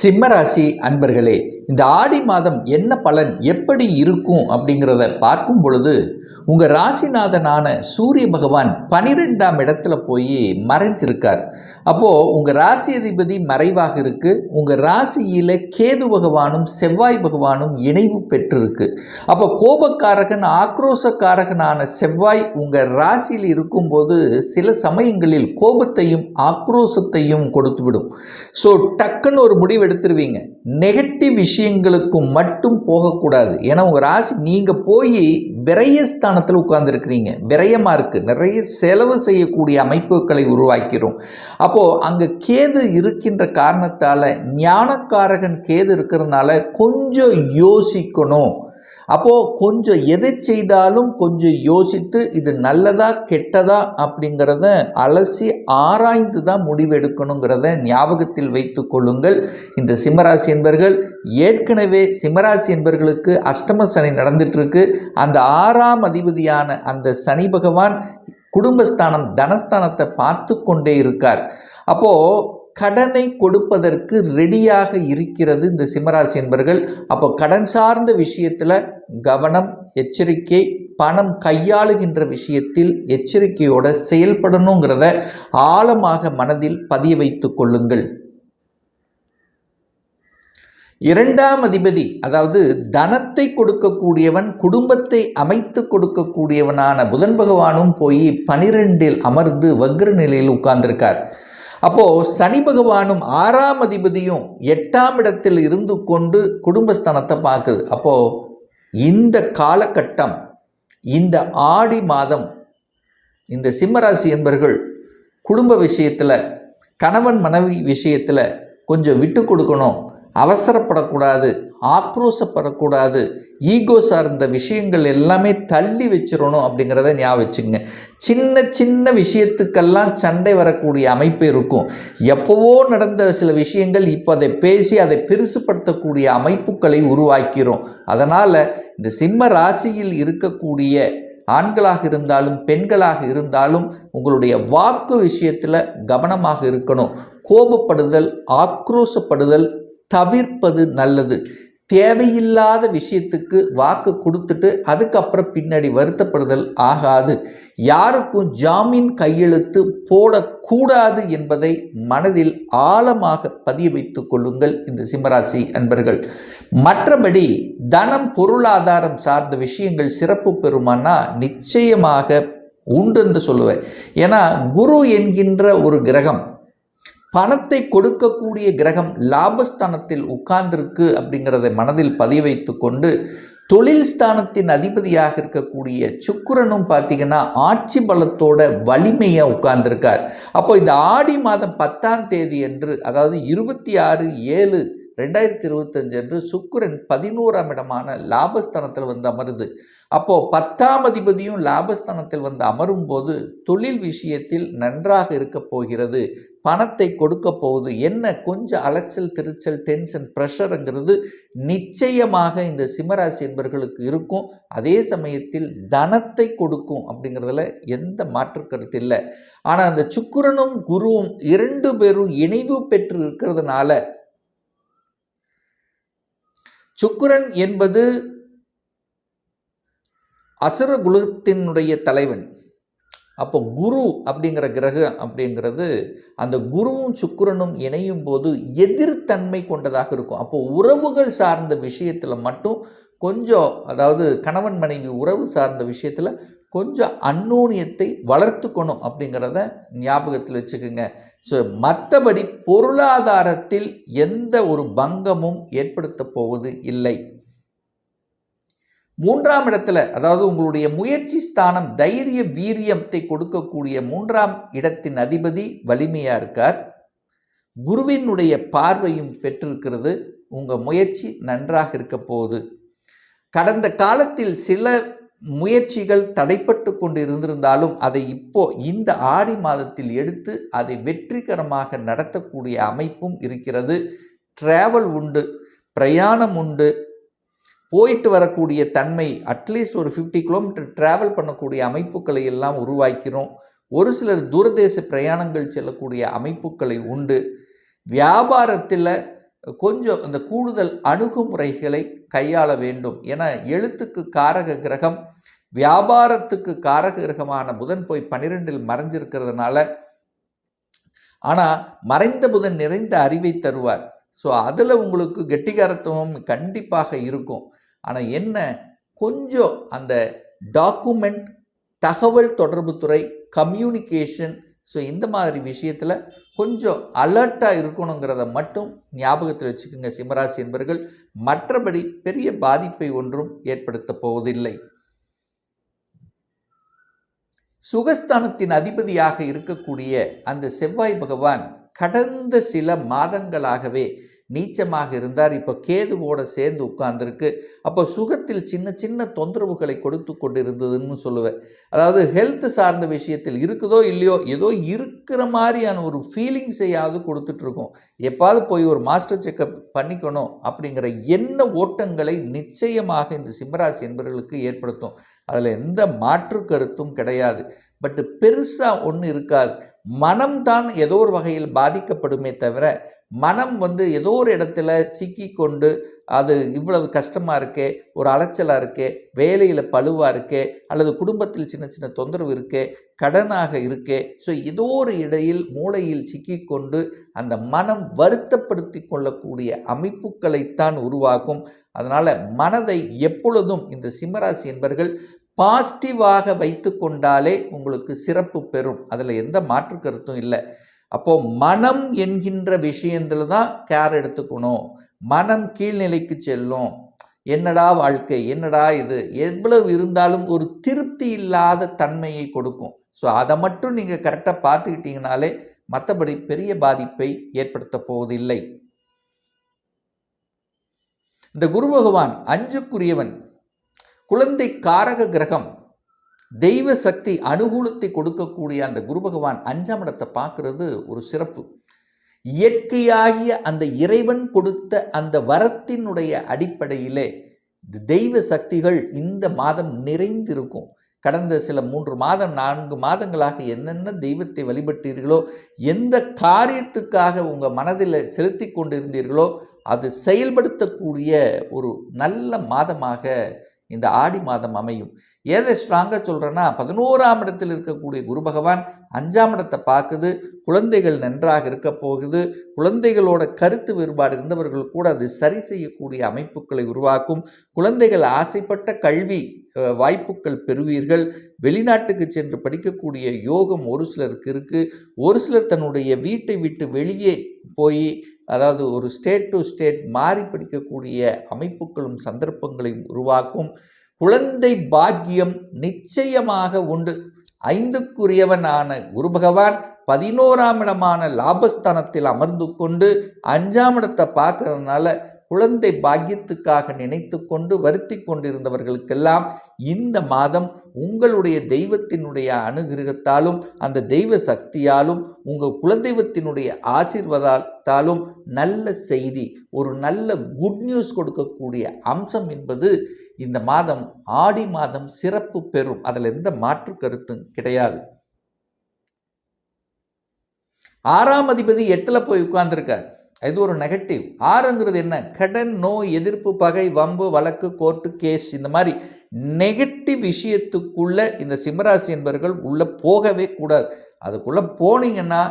சிம்மராசி அன்பர்களே இந்த ஆடி மாதம் என்ன பலன் எப்படி இருக்கும் அப்படிங்கிறத பார்க்கும் பொழுது உங்கள் ராசிநாதனான சூரிய பகவான் பனிரெண்டாம் இடத்துல போய் மறைஞ்சிருக்கார். அப்போது உங்கள் ராசி அதிபதி மறைவாக இருக்குது உங்கள் ராசியில் கேது பகவானும் செவ்வாய் பகவானும் இணைவு பெற்றிருக்கு. அப்போ கோபக்காரகன் ஆக்ரோசக்காரகனான செவ்வாய் உங்கள் ராசியில் இருக்கும்போது சில சமயங்களில் கோபத்தையும் ஆக்ரோசத்தையும் கொடுத்துவிடும். ஸோ டக்குன்னு ஒரு முடிவு எடுத்துருவீங்க. நெகட்டிவ் விஷயங்களுக்கு மட்டும் போகக்கூடாது. ஏன்னா உங்கள் ராசி நீங்கள் போய் விரயஸ்தானத்தில் உட்கார்ந்துருக்கிறீங்க. விரயமாக இருக்குது நிறைய செலவு செய்யக்கூடிய அமைப்புகளை உருவாக்கிறோம். அப்போது அங்கே கேது இருக்கின்ற காரணத்தால் ஞானக்காரகன் கேது இருக்கிறதுனால கொஞ்சம் யோசிக்கணும். அப்போது கொஞ்சம் எதை செய்தாலும் கொஞ்சம் யோசித்து இது நல்லதா கெட்டதா அப்படிங்கிறத அலசி ஆராய்ந்து தான் முடிவெடுக்கணுங்கிறத ஞாபகத்தில் வைத்து கொள்ளுங்கள். இந்த சிம்மராசி என்பர்கள் ஏற்கனவே சிம்மராசி என்பர்களுக்கு அஷ்டம சனி நடந்துட்டுருக்கு. அந்த ஆறாம் அதிபதியான அந்த சனி பகவான் குடும்பஸ்தானம் தனஸ்தானத்தை பார்த்து கொண்டே இருக்கார். அப்போது கடனை கொடுப்பதற்கு ரெடியாக இருக்கிறது இந்த சிம்மராசி என்பர்கள். அப்போ கடன் சார்ந்த விஷயத்தில் கவனம் எச்சரிக்கை பணம் கையாளுகின்ற விஷயத்தில் எச்சரிக்கையோட செயல்படணுங்கிறத ஆழமாக மனதில் பதிய வைத்து கொள்ளுங்கள். இரண்டாம் அதிபதி அதாவது தனத்தை கொடுக்கக்கூடியவன் குடும்பத்தை அமைத்து கொடுக்கக்கூடியவனான புதன் பகவானும் போய் பனிரெண்டில் அமர்ந்து வக்ர நிலையில் உட்கார்ந்திருக்கார். அப்போது சனி பகவானும் ஆறாம் அதிபதியும் எட்டாம் இடத்தில் இருந்து கொண்டு குடும்பஸ்தானத்தை பார்க்குது. அப்போது இந்த காலகட்டம் இந்த ஆடி மாதம் இந்த சிம்மராசி என்பர்கள் குடும்ப விஷயத்தில் கணவன் மனைவி விஷயத்தில் கொஞ்சம் விட்டு கொடுக்கணும். அவசரப்படக்கூடாது ஆக்ரோஷப்படக்கூடாது ஈகோ சார்ந்த விஷயங்கள் எல்லாமே தள்ளி வச்சிடணும் அப்படிங்கிறத ஞாபகம் வச்சுங்க சின்ன சின்ன விஷயத்துக்கெல்லாம் சண்டை வரக்கூடிய அமைப்பு இருக்கும். எப்போவோ நடந்த சில விஷயங்கள் இப்போ அதை பேசி அதை பெருசுப்படுத்தக்கூடிய அமைப்புகளை உருவாக்கிறோம். அதனால் இந்த சிம்ம ராசியில் இருக்கக்கூடிய ஆண்களாக இருந்தாலும் பெண்களாக இருந்தாலும் உங்களுடைய வாக்கு விஷயத்தில் கவனமாக இருக்கணும். கோபப்படுதல் ஆக்ரோஷப்படுதல் தவிர்ப்பது நல்லது. தேவையில்லாத விஷயத்துக்கு வாக்கு கொடுத்துட்டு அதுக்கப்புறம் பின்னாடி வருத்தப்படுதல் ஆகாது. யாருக்கும் ஜாமீன் கையெழுத்து போடக்கூடாது என்பதை மனதில் ஆழமாக பதிய வைத்து கொள்ளுங்கள் இந்த சிம்மராசி அன்பர்கள். மற்றபடி தனம் பொருளாதாரம் சார்ந்த விஷயங்கள் சிறப்பு பெறுமானா நிச்சயமாக உண்டு என்று சொல்லுவேன். ஏன்னா குரு என்கின்ற ஒரு கிரகம் பணத்தை கொடுக்கக்கூடிய கிரகம் லாபஸ்தானத்தில் உட்கார்ந்திருக்கு அப்படிங்கிறத மனதில் பதிய வைத்து கொண்டு தொழில் ஸ்தானத்தின் அதிபதியாக இருக்கக்கூடிய சுக்கரனும் பார்த்தீங்கன்னா ஆட்சி பலத்தோட வலிமையாக உட்கார்ந்திருக்கார். அப்போ இந்த ஆடி மாதம் பத்தாம் தேதி என்று அதாவது இருபத்தி ஆறு ஏழு ரெண்டாயிரத்தி இருபத்தஞ்சு அன்று சுக்கரன் பதினோராம் இடமான லாபஸ்தானத்தில் வந்து அமருது. அப்போது பத்தாம் அதிபதியும் லாபஸ்தானத்தில் வந்து அமரும் போது தொழில் விஷயத்தில் நன்றாக இருக்க போகிறது. பணத்தை கொடுக்க போகுது என்ன? கொஞ்சம் அலைச்சல் திருச்சல் டென்ஷன் ப்ரெஷருங்கிறது நிச்சயமாக இந்த சிம்மராசி என்பர்களுக்கு இருக்கும். அதே சமயத்தில் தனத்தை கொடுக்கும் அப்படிங்கிறதுல எந்த மாற்று கருத்து இல்லை. ஆனால் அந்த சுக்குரனும் குருவும் இரண்டு பேரும் இணைவு பெற்று இருக்கிறதுனால சுக்கிரன் என்பது அசுர குலத்தினுடைய தலைவன். அப்போ குரு அப்படிங்கிற கிரகம் அப்படிங்கிறது அந்த குருவும் சுக்கிரனும் இணையும் போது எதிர்த்தன்மை கொண்டதாக இருக்கும். அப்போ உறவுகள் சார்ந்த விஷயத்தில் மட்டும் கொஞ்சம் அதாவது கணவன் மனைவி உறவு சார்ந்த விஷயத்தில் கொஞ்சம் அந்நூனியத்தை வளர்த்துக்கணும் அப்படிங்கிறத ஞாபகத்தில் வச்சுக்கோங்க. ஸோ மற்றபடி பொருளாதாரத்தில் எந்த ஒரு பங்கமும் ஏற்படுத்த போவது இல்லை. மூன்றாம் இடத்துல அதாவது உங்களுடைய முயற்சி ஸ்தானம் தைரிய வீரியத்தை கொடுக்கக்கூடிய மூன்றாம் இடத்தின் அதிபதி வலிமையாக இருக்கார். குருவினுடைய பார்வையும் பெற்றிருக்கிறது. உங்கள் முயற்சி நன்றாக இருக்க போகுது. கடந்த காலத்தில் சில முயற்சிகள் தடைப்பட்டு கொண்டு இருந்திருந்தாலும் அதை இப்போ இந்த ஆடி மாதத்தில் எடுத்து அதை வெற்றிகரமாக நடத்தக்கூடிய அமைப்பும் இருக்கிறது. டிராவல் உண்டு பிரயாணம் உண்டு. போயிட்டு வரக்கூடிய தன்மை அட்லீஸ்ட் ஒரு ஃபிஃப்டி கிலோமீட்டர் ட்ராவல் பண்ணக்கூடிய அமைப்புகளை எல்லாம் உருவாக்கிறோம். ஒரு சிலர் தூரதேச பிரயாணங்கள் செல்லக்கூடிய அமைப்புகளை உண்டு. வியாபாரத்தில் கொஞ்சம் இந்த கூடுதல் அணுகுமுறைகளை கையாள வேண்டும். என எழுத்துக்கு காரக கிரகம் வியாபாரத்துக்கு காரக கிரகமான புதன் போய் பன்னிரெண்டில் மறைஞ்சிருக்கிறதுனால ஆனால் மறைந்த புதன் நிறைந்த அறிவை தருவார். ஸோ அதில் உங்களுக்கு கெட்டிகாரத்துவம் கண்டிப்பாக இருக்கும். ஆனால் என்ன? கொஞ்சம் அந்த டாக்குமெண்ட் தகவல் தொடர்புத்துறை கம்யூனிகேஷன் ஸோ இந்த மாதிரி விஷயத்தில் கொஞ்சம் அலர்ட்டாக இருக்கணுங்கிறத மட்டும் ஞாபகத்தில் வச்சுக்கோங்க சிம்மராசி என்பர்கள். மற்றபடி பெரிய பாதிப்பை ஒன்றும் ஏற்படுத்த போவதில்லை. சுகஸ்தானத்தின் அதிபதியாக இருக்கக்கூடிய அந்த செவ்வாய் பகவான் கடந்த சில மாதங்களாகவே நீச்சமாக இருந்தார். இப்போ கேதுவோட சேர்ந்து உட்கார்ந்துருக்கு. அப்போ சுகத்தில் சின்ன சின்ன தொந்தரவுகளை கொடுத்து கொண்டிருந்ததுன்னு சொல்லுவேன். அதாவது ஹெல்த் சார்ந்த விஷயத்தில் இருக்குதோ இல்லையோ ஏதோ இருக்கிற மாதிரியான ஒரு ஃபீலிங்ஸையாவது கொடுத்துட்ருக்கோம் எப்பாவது போய் ஒரு மாஸ்டர் செக்கப் பண்ணிக்கணும் அப்படிங்கிற என்ன ஓட்டங்களை நிச்சயமாக இந்த சிம்மராசி என்பவர்களுக்கு ஏற்படுத்தும். அதில் எந்த மாற்று கருத்தும் கிடையாது. பட்டு பெருசாக ஒன்று இருக்காது. மனம்தான் ஏதோ ஒரு வகையில் பாதிக்கப்படுமே தவிர மனம் வந்து ஏதோ ஒரு இடத்துல சிக்கி கொண்டு அது இவ்வளவு கஷ்டமாக இருக்கே ஒரு அலைச்சலாக இருக்கே வேலையில் பழுவாக இருக்கே அல்லது குடும்பத்தில் சின்ன சின்ன தொந்தரவு இருக்கே கடனாக இருக்கே ஸோ ஏதோ ஒரு இடையில் மூளையில் சிக்கி கொண்டு அந்த மனம் வருத்தப்படுத்தி கொள்ளக்கூடிய அமைப்புகளைத்தான் உருவாக்கும். அதனால் மனதை எப்பொழுதும் இந்த சிம்மராசி என்பர்கள் பாசிட்டிவாக வைத்து கொண்டாலே உங்களுக்கு சிறப்பு பெறும். அதில் எந்த மாற்று கருத்தும் இல்லை. அப்போது மனம் என்கின்ற விஷயத்தில் தான் கேர் எடுத்துக்கணும். மனம் கீழ்நிலைக்கு செல்லும். என்னடா வாழ்க்கை? என்னடா இது? எவ்வளவு இருந்தாலும் ஒரு திருப்தி இல்லாத தன்மையை கொடுக்கும். ஸோ அதை மட்டும் நீங்கள் கரெக்டாக பார்த்துக்கிட்டீங்கனாலே மற்றபடி பெரிய பாதிப்பை ஏற்படுத்த போவதில்லை. இந்த குரு பகவான் அஞ்சுக்குரியவன். குழந்தை காரக கிரகம் தெய்வ சக்தி அனுகூலத்தை கொடுக்கக்கூடிய அந்த குரு பகவான் அஞ்சாம் இடத்தை பார்க்கறது ஒரு சிறப்பு. இயற்கையாகிய அந்த இறைவன் கொடுத்த அந்த வரத்தினுடைய அடிப்படையிலே தெய்வ சக்திகள் இந்த மாதம் நிறைந்திருக்கும். கடந்த சில மூன்று மாதம் நான்கு மாதங்களாக என்னென்ன தெய்வத்தை வழிபட்டீர்களோ எந்த காரியத்துக்காக உங்கள் மனதில் செலுத்தி கொண்டிருந்தீர்களோ அது செயல்படுத்தக்கூடிய ஒரு நல்ல மாதமாக இந்த ஆடி மாதம் அமையும். ஏதை ஸ்ட்ராங்காக சொல்கிறேன்னா பதினோராம் இடத்தில் இருக்கக்கூடிய குரு பகவான் அஞ்சாம் இடத்தை பார்க்குது. குழந்தைகள் நன்றாக இருக்க போகுது. குழந்தைகளோட கருத்து வேறுபாடு இருந்தவர்கள் கூட அது சரி செய்யக்கூடிய அமைப்புகளை உருவாக்கும். குழந்தைகள் ஆசைப்பட்ட கல்வி வாய்ப்புகள் பெறுவீர்கள். வெளிநாட்டுக்கு சென்று படிக்கக்கூடிய யோகம் ஒரு சிலருக்கு இருக்குது ஒரு சிலர் தன்னுடைய வீட்டை விட்டு வெளியே போய் அதாவது ஒரு ஸ்டேட் டு ஸ்டேட் மாறி படிக்கக்கூடிய அமைப்புகளும் சந்தர்ப்பங்களையும் உருவாக்கும். குழந்தை பாக்கியம் நிச்சயமாக உண்டு. ஐந்துக்குரியவனான குரு பகவான் பதினோராம் இடமான லாபஸ்தானத்தில் அமர்ந்து கொண்டு அஞ்சாம் இடத்தை பார்க்கறதுனால குழந்தை பாக்கியத்துக்காக நினைத்து கொண்டு வருத்தி கொண்டிருந்தவர்களுக்கெல்லாம் இந்த மாதம் உங்களுடைய தெய்வத்தினுடைய அனுகிரகத்தாலும் அந்த தெய்வ சக்தியாலும் உங்கள் குலதெய்வத்தினுடைய ஆசீர்வாதத்தாலும் நல்ல செய்தி ஒரு நல்ல குட் நியூஸ் கொடுக்கக்கூடிய அம்சம் என்பது இந்த மாதம் ஆடி மாதம் சிறப்பு பெறும். அதில் எந்த மாற்று கருத்தும் கிடையாது. ஆறாம் அதிபதி எட்டில் போய் உட்கார்ந்துருக்கார். இது ஒரு நெகட்டிவ் ஆறுங்கிறது என்ன? கடன் நோய் எதிர்ப்பு பகை வம்பு வழக்கு கோர்ட்டு கேஸ் இந்த மாதிரி நெகட்டிவ் விஷயத்துக்குள்ளே இந்த சிம்மராசி என்பவர்கள் உள்ளே போகவே கூடாது. அதுக்குள்ளே போனீங்கன்னா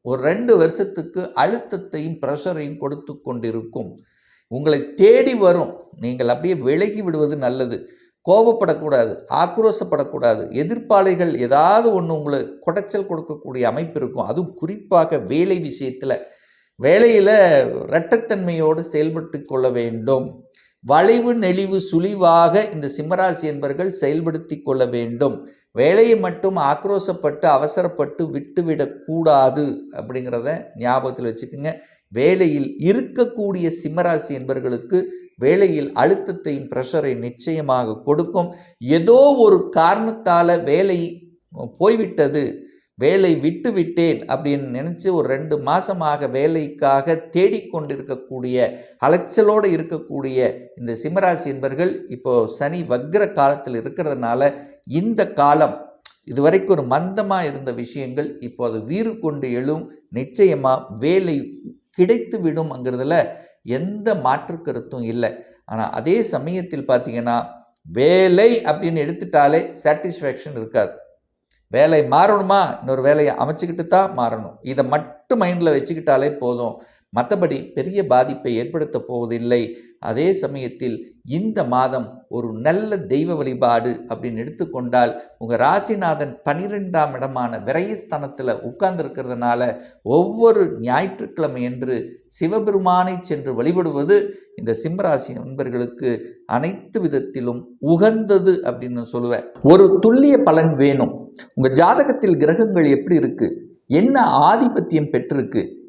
ஒரு ரெண்டு வருஷத்துக்கு அழுத்தத்தையும் ப்ரெஷரையும் கொடுத்து கொண்டிருக்கும். உங்களை தேடி வரும். நீங்கள் அப்படியே விலகி விடுவது நல்லது. கோபப்படக்கூடாது. ஆக்ரோசப்படக்கூடாது எதிர்ப்பாளைகள் ஏதாவது ஒன்று உங்களை குடைச்சல் கொடுக்கக்கூடிய அமைப்பு இருக்கும். அதுவும் குறிப்பாக வேலை விஷயத்தில். வேலையில் இரட்டத்தன்மையோடு செயல்பட்டு கொள்ள வேண்டும். வளைவு நெளிவு சுழிவாக இந்த சிம்மராசி என்பர்கள் செயல்படுத்தி கொள்ள வேண்டும். வேலையை மட்டும் ஆக்ரோசப்பட்டு அவசரப்பட்டு விட்டுவிடக்கூடாது அப்படிங்கிறத ஞாபகத்தில் வச்சுக்கோங்க. வேலையில் இருக்கக்கூடிய சிம்மராசி என்பர்களுக்கு வேலையில் அழுத்தத்தையும் ப்ரெஷரை நிச்சயமாக கொடுக்கும். ஏதோ ஒரு காரணத்தால் வேலை போய்விட்டது. வேலை விட்டு விட்டேன் அப்படின்னு நினச்சி ஒரு ரெண்டு மாதமாக வேலைக்காக தேடிக்கொண்டிருக்கக்கூடிய அலைச்சலோடு இருக்கக்கூடிய இந்த சிம்மராசி என்பர்கள் இப்போது சனி வக்ர காலத்தில் இருக்கிறதுனால இந்த காலம் இதுவரைக்கும் ஒரு மந்தமாக இருந்த விஷயங்கள் இப்போ அது வீறு கொண்டு எழும். நிச்சயமாக வேலை கிடைத்து விடும்ங்கிறதுல எந்த மாற்று கருத்தும் இல்லை. ஆனால் அதே சமயத்தில் பார்த்தீங்கன்னா வேலை அப்படின்னு எடுத்துட்டாலே சாட்டிஸ்ஃபேக்ஷன் இருக்காது. வேலை மாறணுமா? இன்னொரு வேலையை அமைச்சிக்கிட்டு தான் மாறணும். இதை மட்டும் மைண்டில் வச்சுக்கிட்டாலே போதும். மற்றபடி பெரிய பாதிப்பை ஏற்படுத்த போவதில்லை. அதே சமயத்தில் இந்த மாதம் ஒரு நல்ல தெய்வ வழிபாடு அப்படின்னு எடுத்துக்கொண்டால் உங்கள் ராசிநாதன் பனிரெண்டாம் இடமான விரயஸ்தானத்தில் உட்கார்ந்துருக்கிறதுனால ஒவ்வொரு ஞாயிற்றுக்கிழமை என்று சிவபெருமானை சென்று வழிபடுவது இந்த சிம்மராசி நண்பர்களுக்கு அனைத்து விதத்திலும் உகந்தது அப்படின்னு சொல்லுவேன். ஒரு துல்லிய பலன் வேணும். உங்கள் ஜாதகத்தில் கிரகங்கள் எப்படி இருக்குது என்ன ஆதிபத்தியம் பெற்றிருக்கு?